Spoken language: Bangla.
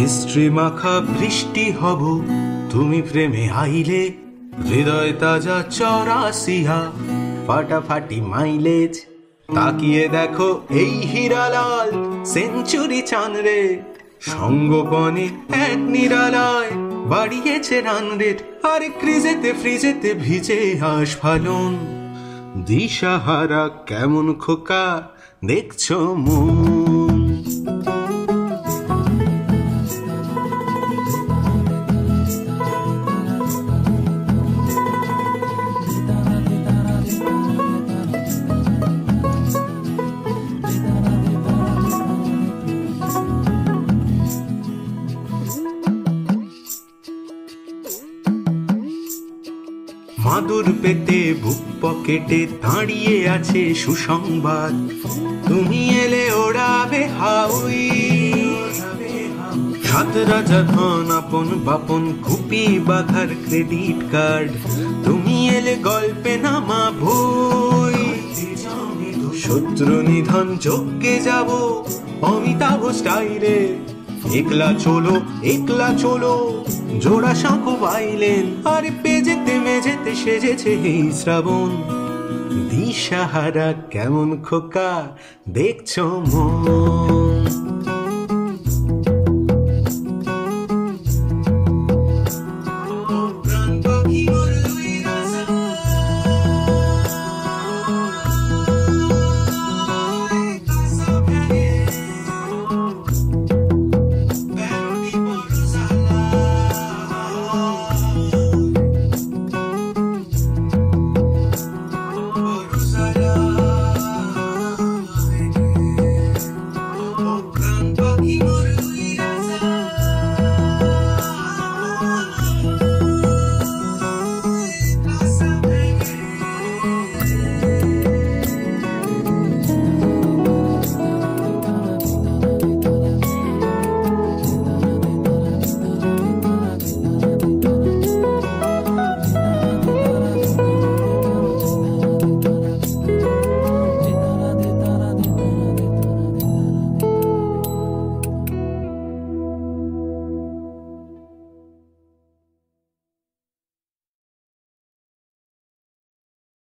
মিষ্টি মাখা বৃষ্টি হব, তুমি প্রেমে আইলে, হৃদয় তাজা চরাসিয়া ফাটাফাটি মাইলেজ। তাকিয়ে দেখো এই হীরালাল সেঞ্চুরি চান রে, সঙ্গপনে এক নিরালায় বাড়িয়েছে রান রেট আর ক্রিজেতে ফ্রিজেতে ভিজে হাঁস ফালন দিশাহারা কেমন খোকা দেখছ মন। মাদুর পেতে বুক পকেটে দাঁড়িয়ে আছে সুসংবাদ। তুমি এলে ওড়াবে হাউই। সাত রাজা ধন আপন বাপন কুপি বাঘার ক্রেডিট কার্ড তুমি এলে গল্পে নামা ভুই শত্রু নিধন যজ্ঞে যাব অমিতাভ স্টাইলে। একলা চলো একলা চলো। জোড়া শাঁখো বাইলেন, আর পেজেতে মেজেতে সেজেছে এই শ্রাবণ। দিশাহারা কেমন খোকা, দেখছ মন।